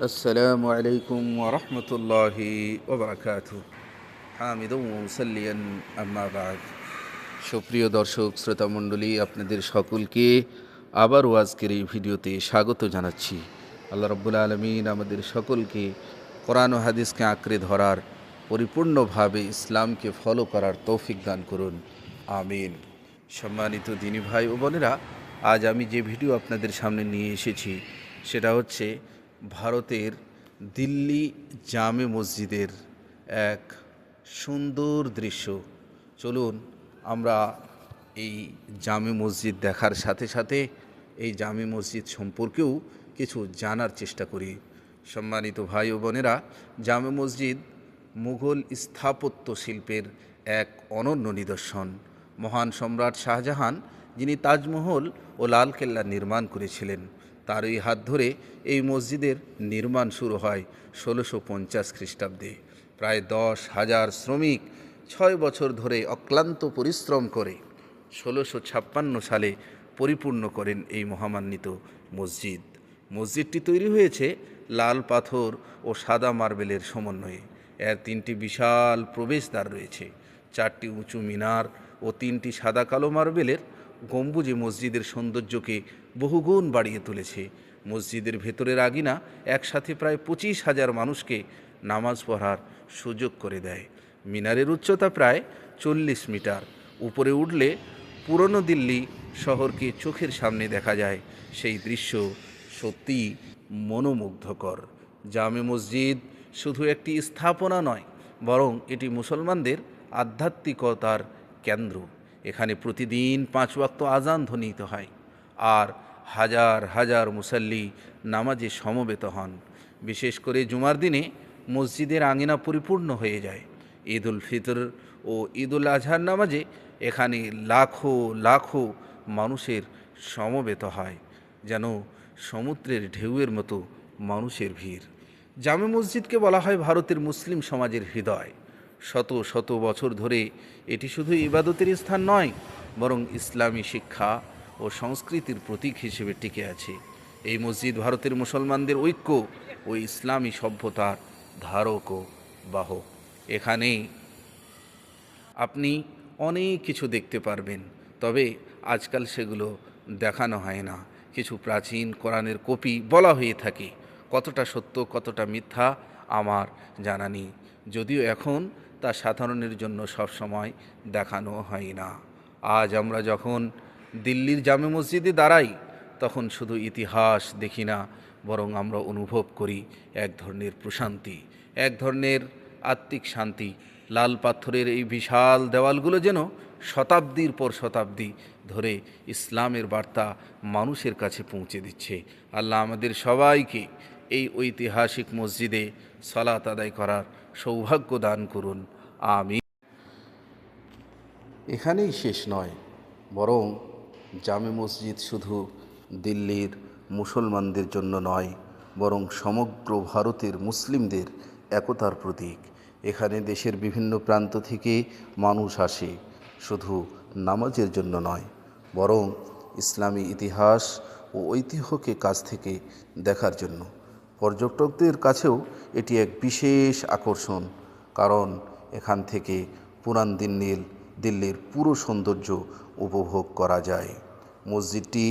السلام عليكم ورحمة الله وبركاته حامد ومسليا أما بعد সুপ্রিয় দর্শক শ্রোতা মণ্ডলী আপনাদের সকলকে আবারও আজকের এই ভিডিওতে স্বাগত জানাচ্ছি আল্লাহ রব্বুল আলমিন আমাদের সকলকে কোরআন ও হাদিসকে আঁকড়ে ধরার পরিপূর্ণভাবে ইসলামকে ফলো করার তৌফিক দান করুন আমিন সম্মানিত দিনী ভাই ও বোনেরা আজ আমি যে ভিডিও আপনাদের সামনে নিয়ে এসেছি সেটা হচ্ছে ভারতের দিল্লি জামে মসজিদের এক সুন্দর দৃশ্য। চলুন আমরা এই জামে মসজিদ দেখার সাথে সাথে এই জামে মসজিদ সম্পর্কেও কিছু জানার চেষ্টা করি। সম্মানিত ভাই ও বোনেরা, জামে মসজিদ মুঘল স্থাপত্য শিল্পের এক অনন্য নিদর্শন। মহান সম্রাট শাহজাহান যিনি তাজমহল ও লালকেল্লা নির্মাণ করেছিলেন। তারই হাত ধরে এই মসজিদের নির্মাণ শুরু হয় ষোলোশো পঞ্চাশ খ্রিস্টাব্দে। প্রায় দশ হাজার শ্রমিক ছয় বছর ধরে অক্লান্ত পরিশ্রম করে ষোলোশো ছাপ্পান্ন সালে পরিপূর্ণ করেন এই মহামান্বিত মসজিদ। মসজিদটি তৈরি হয়েছে লাল পাথর ও সাদা মার্বেলের সমন্বয়ে। এর তিনটি বিশাল প্রবেশদ্বার রয়েছে। চারটি উঁচু মিনার ও তিনটি সাদা কালো মার্বেলের গম্বুজে মসজিদের সৌন্দর্যকে বহুগুণ বাড়িয়ে তুলেছে। মসজিদের ভেতরের আগিনা একসাথে প্রায় পঁচিশ হাজার মানুষকে নামাজ পড়ার সুযোগ করে দেয়। মিনারের উচ্চতা প্রায় চল্লিশ মিটার। উপরে উঠলে পুরনো দিল্লি শহরকে চোখের সামনে দেখা যায়। সেই দৃশ্য সত্যি মনোমুগ্ধকর। জামে মসজিদ শুধু একটি স্থাপনা নয়, বরং এটি মুসলমানদের আধ্যাত্মিকতার কেন্দ্র। এখানে প্রতিদিন পাঁচ ওয়াক্ত আজান ধ্বনিত হয় আর হাজার হাজার মুসল্লি নামাজে সমবেত হন। বিশেষ করে জুমার দিনে মসজিদের আঙিনা পরিপূর্ণ হয়ে যায়। ঈদ উল ফিতর ও ঈদ উল আজহার নামাজে এখানে লাখো লাখো মানুষের সমবেত হয়, যেন সমুদ্রের ঢেউয়ের মতো মানুষের ভিড়। জামে মসজিদকে বলা হয় ভারতের মুসলিম সমাজের হৃদয়। শত শত বছর ধরে এটি শুধু ইবাদতের স্থান নয়, বরং ইসলামী শিক্ষা ও সংস্কৃতির প্রতীক হিসেবে টিকে আছে। এই মসজিদ ভারতের মুসলমানদের ঐক্য ও ইসলামী সভ্যতার ধারক ও বাহক। এখানেই আপনি অনেক কিছু দেখতে পারবেন, তবে আজকাল সেগুলো দেখানো হয় না। কিছু প্রাচীন কোরআনের কপি বলা হয়ে থাকে, কতটা সত্য, কতটা মিথ্যা, আমার জানা নেই। যদিও এখন তা সাধারণের জন্য সবসময় দেখানো হয় না। আজ আমরা যখন দিল্লির জামে মসজিদে দাঁড়াই, তখন শুধু ইতিহাস দেখি না, বরং আমরা অনুভব করি এক ধরনের প্রশান্তি, এক ধরনের আত্মিক শান্তি। লাল পাথরের এই বিশাল দেওয়ালগুলো যেন শতাব্দীর পর শতাব্দী ধরে ইসলামের বার্তা মানুষের কাছে পৌঁছে দিচ্ছে। আল্লাহ আমাদের সবাইকে এই ঐতিহাসিক মসজিদে সলাত আদায় করার সৌভাগ্য দান করুন। আমি এখানেই শেষ নয়, বরং জামে মসজিদ শুধু দিল্লির মুসলমানদের জন্য নয়, বরং সমগ্র ভারতের মুসলিমদের একতার প্রতীক। এখানে দেশের বিভিন্ন প্রান্ত থেকে মানুষ আসে, শুধু নামাজের জন্য নয়, বরং ইসলামী ইতিহাস ও ঐতিহ্যকে কাছ থেকে দেখার জন্য। পর্যটকদের কাছেও এটি এক বিশেষ আকর্ষণ, কারণ এখান থেকে পুরান দিল্লির দিল্লির পুরো সৌন্দর্য উপভোগ করা যায়। মসজিদটি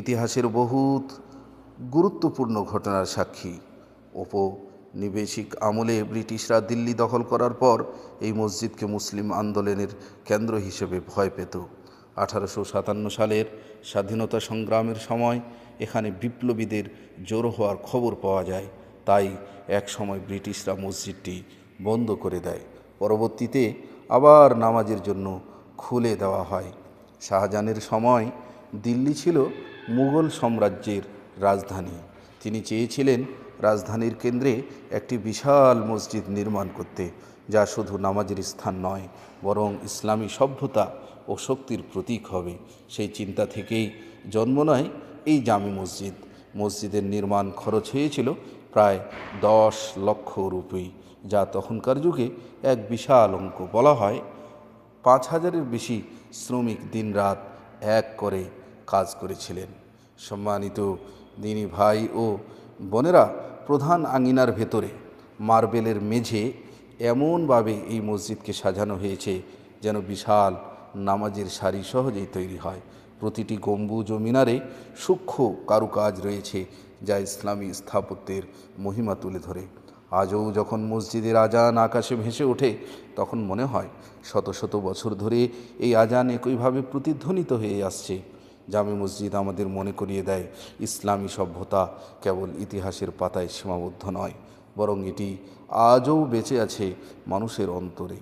ইতিহাসের বহুত গুরুত্বপূর্ণ ঘটনার সাক্ষী। উপনিবেশিক আমলে ব্রিটিশরা দিল্লি দখল করার পর এই মসজিদকে মুসলিম আন্দোলনের কেন্দ্র হিসেবে ভয় পেত। আঠারোশো সাতান্ন সালের স্বাধীনতা সংগ্রামের সময় এখানে বিপ্লবীদের জড়ো হওয়ার খবর পাওয়া যায়। তাই এক সময় ব্রিটিশরা মসজিদটি বন্ধ করে দেয়। পরবর্তীতে আবার নামাজের জন্য খুলে দেওয়া হয়। শাহজাহানের সময় দিল্লি ছিল মুঘল সাম্রাজ্যের রাজধানী। তিনি চেয়েছিলেন রাজধানীর কেন্দ্রে একটি বিশাল মসজিদ নির্মাণ করতে, যা শুধু নামাজের স্থান নয়, বরং ইসলামী সভ্যতা ও শক্তির প্রতীক হবে। সেই চিন্তা থেকেই জন্ম নেয় এই জামি মসজিদ। মসজিদের নির্মাণ খরচ হয়েছিল প্রায় দশ লক্ষ রুপি, যা তখনকার যুগে এক বিশাল অঙ্ক বলা হয়। পাঁচ হাজারের বেশি শ্রমিক দিনরাত এক করে কাজ করেছিলেন। সম্মানিত দিনী ভাই ও বোনেরা, প্রধান আঙিনার ভেতরে মার্বেলের মেঝে এমনভাবে এই মসজিদকে সাজানো হয়েছে যেন বিশাল নামাজের সারি সহজেই তৈরি হয়। প্রতিটি গম্বুজ ও মিনারে সূক্ষ্ম কারুকাজ রয়েছে যা ইসলামী স্থাপত্যের মহিমা তুলে ধরে। আজও যখন মসজিদের আজান আকাশে ভেসে ওঠে, তখন মনে হয় শত শত বছর ধরে এই আজান একইভাবে প্রতিধ্বনিত হয়ে আসছে। জামে মসজিদ আমাদের মনে করিয়ে দেয়, ইসলামী সভ্যতা কেবল ইতিহাসের পাতায় সীমাবদ্ধ নয়, বরং এটি আজও বেঁচে আছে মানুষের অন্তরে।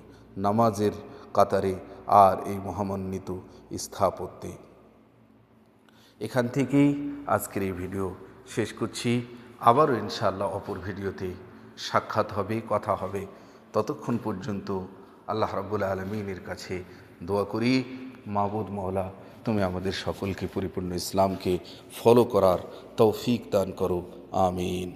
নামাজের কাতারে আর এই মহামান্বিত স্থাপত্যে এখান থেকেই আজকের এই ভিডিও শেষ করছি। আবারও ইনশাআল্লাহ অপর ভিডিওতে সাক্ষাৎ হবে, কথা হবে। ততক্ষণ পর্যন্ত আল্লাহ রাবুল আলমিনের কাছে দোয়া করি মাহবুদ মওলা, তুমি আমাদের সকলকে পরিপূর্ণ ইসলামকে ফলো করার তৌফিক দান করো, আমিন।